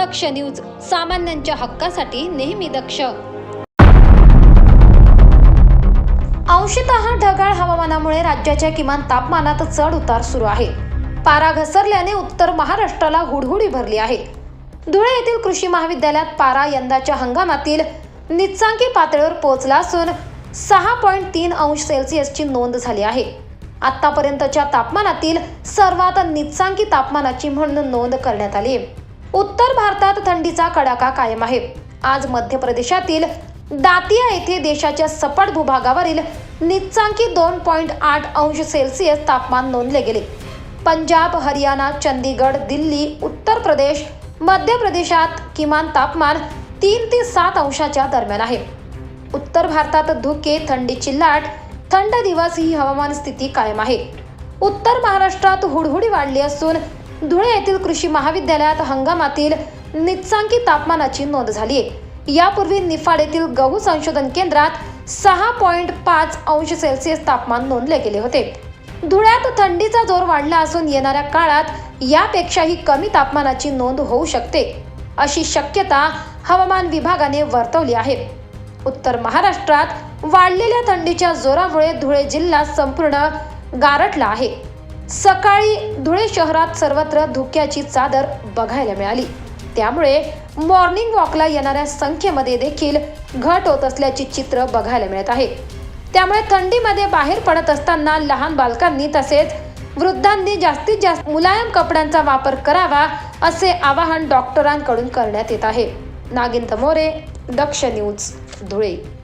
दक्ष news सामान्यांच्या हक्कासाठी नेहमी दक्ष. अंशतः ढगाळ हवामानामुळे राज्याच्या किमान तापमानात चढ उतार सुरू आहे. पारा घसरल्याने उत्तर महाराष्ट्राला हुडहुडी भरली आहे. धुळे येथील कृषी महाविद्यालयात पारा यंदाच्या हंगामातील निचांकी पातळीवर पोहोचला असून सहा पॉईंट तीन अंश सेल्सिअसची नोंद झाली आहे. आतापर्यंतच्या तापमानातील सर्वात निचांकी तापमानाची म्हणून नोंद करण्यात आली आहे. उत्तर भारतात थंडीचा कडाका कायम आहे. आज मध्य प्रदेशातील दातिया येथे देशाच्या सपाट भूभागावरील निचांकी दोन पॉईंट आठ अंश सेल्सिअस तापमान नोंदले गेले. पंजाब हरियाणा चंदीगड दिल्ली उत्तर प्रदेश मध्य प्रदेशात किमान तापमान तीन ते सात अंशाच्या दरम्यान आहे. उत्तर भारतात धुके थंडीची लाट थंड दिवस ही हवामान स्थिती कायम आहे. उत्तर महाराष्ट्रात हुडहुडी वाढली असून धुळे येथील कृषी महाविद्यालयात हंगामातील निचांकी तापमानाची नोंद झाली आहे. यापूर्वी निफाड येथील गहू संशोधन केंद्रात सहा पॉईंट पाच अंश सेल्सिअस तापमान नोंदले गेले होते. धुळ्यात थंडीचा जोर वाढला असून येणाऱ्या काळात यापेक्षाही कमी तापमानाची नोंद होऊ शकते अशी शक्यता हवामान विभागाने वर्तवली आहे. उत्तर महाराष्ट्रात वाढलेल्या थंडीच्या जोरामुळे धुळे जिल्हा संपूर्ण गारटला आहे. सकाळी धुळे शहरात सर्वत्र धुक्याची चादर बघायला मिळाली. त्यामुळे मॉर्निंग वॉकला येणाऱ्या संख्येमध्ये देखील घट होत असल्याची चित्र बघायला मिळत आहे. त्यामुळे थंडीमध्ये बाहेर पडत असताना लहान बालकांनी तसेच वृद्धांनी जास्तीत जास्त मुलायम कपड्यांचा वापर करावा असे आवाहन डॉक्टरांकडून करण्यात येत आहे. नागिंत मोरे दक्ष न्यूज धुळे.